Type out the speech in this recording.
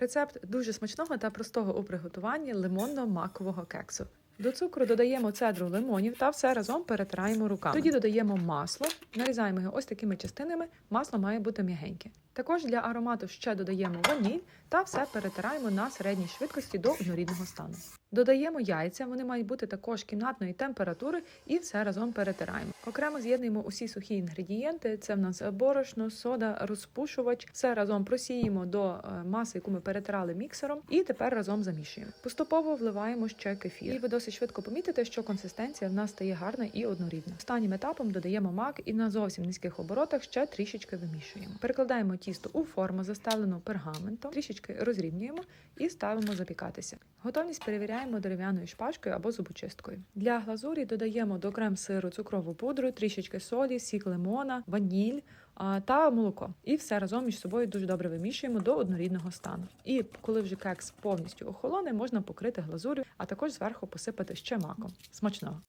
Рецепт дуже смачного та простого у приготуванні лимонно-макового кексу. До цукру додаємо цедру лимонів та все разом перетираємо руками. Тоді додаємо масло, нарізаємо його ось такими частинами. Масло має бути м'ягеньке. Також для аромату ще додаємо ваніль та все перетираємо на середній швидкості до однорідного стану. Додаємо яйця, вони мають бути також кімнатної температури і все разом перетираємо. Окремо з'єднуємо усі сухі інгредієнти. Це в нас борошно, сода, розпушувач. Все разом просіємо до е, маси, яку ми перетирали міксером, і тепер разом замішуємо. Поступово вливаємо ще кефір. І ви досить швидко помітите, що консистенція в нас стає гарна і однорідна. Останнім етапом додаємо мак і на зовсім низьких оборотах ще трішечки вимішуємо. Перекладаємо тісто у форму, застелену пергаментом, трішечки розрівнюємо і ставимо запікатися. Готовність перевіряємо дерев'яною шпажкою або зубочисткою. Для глазурі додаємо до крем-сиру цукрову пудру, трішечки солі, сік лимона, ваніль та молоко. І все разом між собою дуже добре вимішуємо до однорідного стану. І коли вже кекс повністю охолоне, можна покрити глазурю, а також зверху посипати ще маком. Смачного!